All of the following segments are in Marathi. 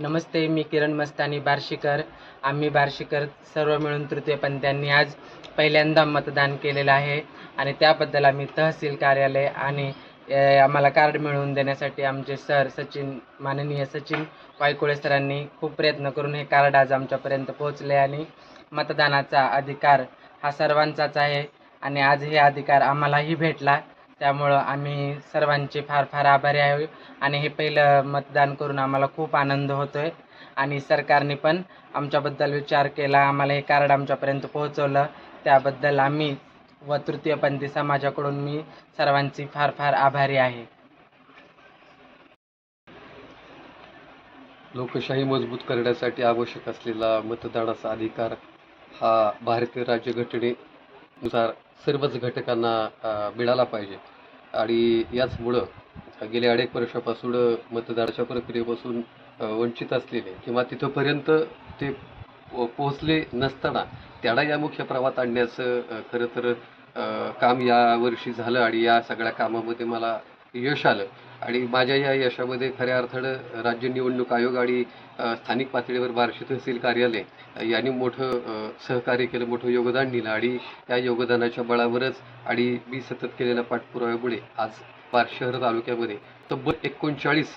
नमस्ते मी किरण मस्तानी बार्शीकर. आम्ही बार्शीकर सर्व मिळून तृतीयपंथीयांनी आज पहिल्यांदा मतदान केलेलं आहे आणि त्याबद्दल आम्ही तहसील कार्यालय आणि आम्हाला कार्ड मिळवून देण्यासाठी आमचे सर सचिन माननीय सचिन वायकुळे सरांनी खूप प्रयत्न करून हे कार्ड आज आमच्यापर्यंत पोहोचले आणि मतदानाचा अधिकार हा सर्वांचाच आहे आणि आज हे अधिकार आम्हालाही भेटला. त्यामुळं आम्ही सर्वांचे फार फार आभारी आहे. आणि हे पहिलं मतदान करून आम्हाला खूप आनंद होतो आहे आणि सरकारने पण आमच्याबद्दल विचार केला. आम्हाला हे कार्ड आमच्यापर्यंत पोहोचवलं. त्याबद्दल आम्ही व तृतीयपंथी समाजाकडून मी सर्वांची फार फार आभारी आहे. लोकशाही मजबूत करण्यासाठी आवश्यक असलेला मतदानाचा अधिकार हा भारतीय नुसार सर्वच घटकांना मिळाला पाहिजे. आणि याचमुळं गेल्या अनेक वर्षापासून मतदानाच्या प्रक्रियेपासून वंचित असलेले किंवा तिथंपर्यंत ते पो- पोहोचले नसताना त्याला या मुख्य प्रवाहात आणण्याचं खरं तर काम यावर्षी झालं आणि या सगळ्या कामामध्ये मला यश आलं. आणि माझ्या या यशामध्ये खऱ्या अर्थानं राज्य निवडणूक आयोग आणि स्थानिक पातळीवर बार्शी तहसील कार्यालय यांनी मोठं सहकार्य केलं मोठं योगदान दिलं. आणि त्या योगदानाच्या बळावरच आणि मी सतत केलेल्या पाठपुराव्यामुळे आज बार्शी शहर तालुक्यामध्ये तब्बल एकोणचाळीस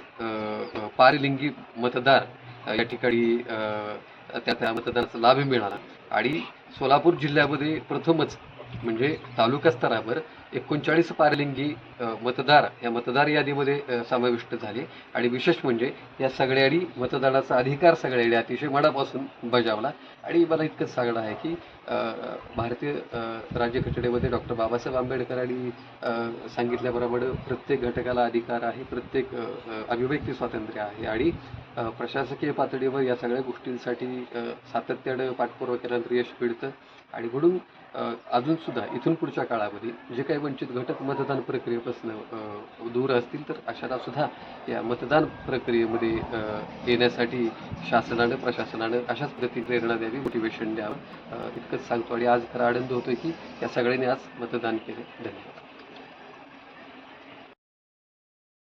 पारलिंगी मतदार या ठिकाणी त्या त्या मतदाराचा लाभ मिळाला. आणि सोलापूर जिल्ह्यामध्ये प्रथमच म्हणजे तालुका स्तरावर एकोणचाळीस पारलिंगी मतदार या मतदार यादीमध्ये समाविष्ट झाले. आणि विशेष म्हणजे या सगळ्यांनी मतदानाचा अधिकार सगळ्यांनी अतिशय मनापासून बजावला. आणि मला इतकंच सांगणं आहे की भारतीय राज्य राज्यघटनेमध्ये डॉक्टर बाबासाहेब आंबेडकरांनी सांगितल्याप्रमाणे प्रत्येक घटकाला अधिकार आहे प्रत्येक अभिव्यक्ती स्वातंत्र्य आहे. आणि प्रशासकीय पातळीवर या सगळ्या गोष्टींसाठी सातत्यानं पाठपुरावा केल्यानंतर यश मिळतं. आणि म्हणून अजूनसुद्धा अजून सुद्धा इथून पुढच्या काळामध्ये जे काही वंचित घटक मतदान प्रक्रियेपासून दूर असतील तर अशाला सुद्धा या मतदान प्रक्रियेमध्ये येण्यासाठी शासनानं प्रशासनानं अशाच प्रति प्रेरणा द्यावी मोटिवेशन द्यावं. इतकंच सांगतो आणि आज खरा आनंद होतोय की या सगळ्यांनी आज मतदान केलं. धन्यवाद.